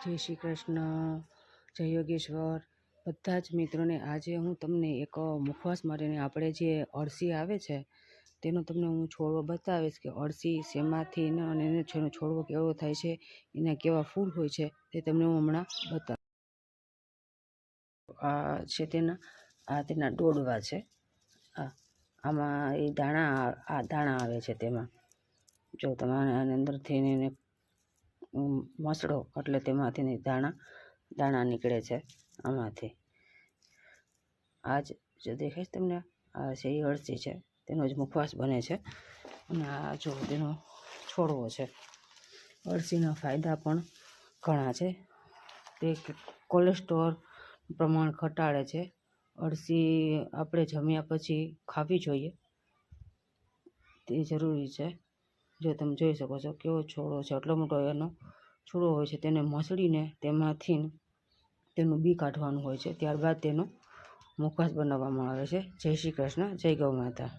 જય શ્રી કૃષ્ણ, જય યોગેશ્વર. બધા જ મિત્રોને આજે હું તમને એક મુખવાસ માટેને આપણે જે અળસી આવે છે, તેનો તમને હું છોડવો બતાવીશ કે અળસી શેમાંથી અને એને છેનો છોડવો કેવો થાય છે, એના કેવા ફૂલ હોય છે, તે તમને હું હમણાં બતાવ આ છે તેના, આ તેના ડોડવા છે. આ, આમાં એ દાણા, આ દાણા આવે છે તેમાં. જો તમારે આની અંદરથી એને મસળો એટલે તેમાંથી દાણા દાણા નીકળે છે આમાંથી. આ જ દેખાય છે તમને, આ છે અળસી છે, તેનો જ મુખવાસ બને છે. અને આ જો તેનો છોડવો છે. અળસીના ફાયદા પણ ઘણા છે. તે કોલેસ્ટ્રોલ પ્રમાણ ઘટાડે છે. અળસી આપણે જમ્યા પછી ખાવી જોઈએ. તે જરૂરી છે. જો તમે જોઈ શકો છો કેવો છોડો છે એટલો મોટો એનો છોડો હોય છે, તેને મસળીને તેમાંથી તેનું બી કાઢવાનું હોય છે. ત્યારબાદ તેનો મુખવાસ બનાવવામાં આવે છે. જય શ્રી કૃષ્ણ, જય ગૌ માતા.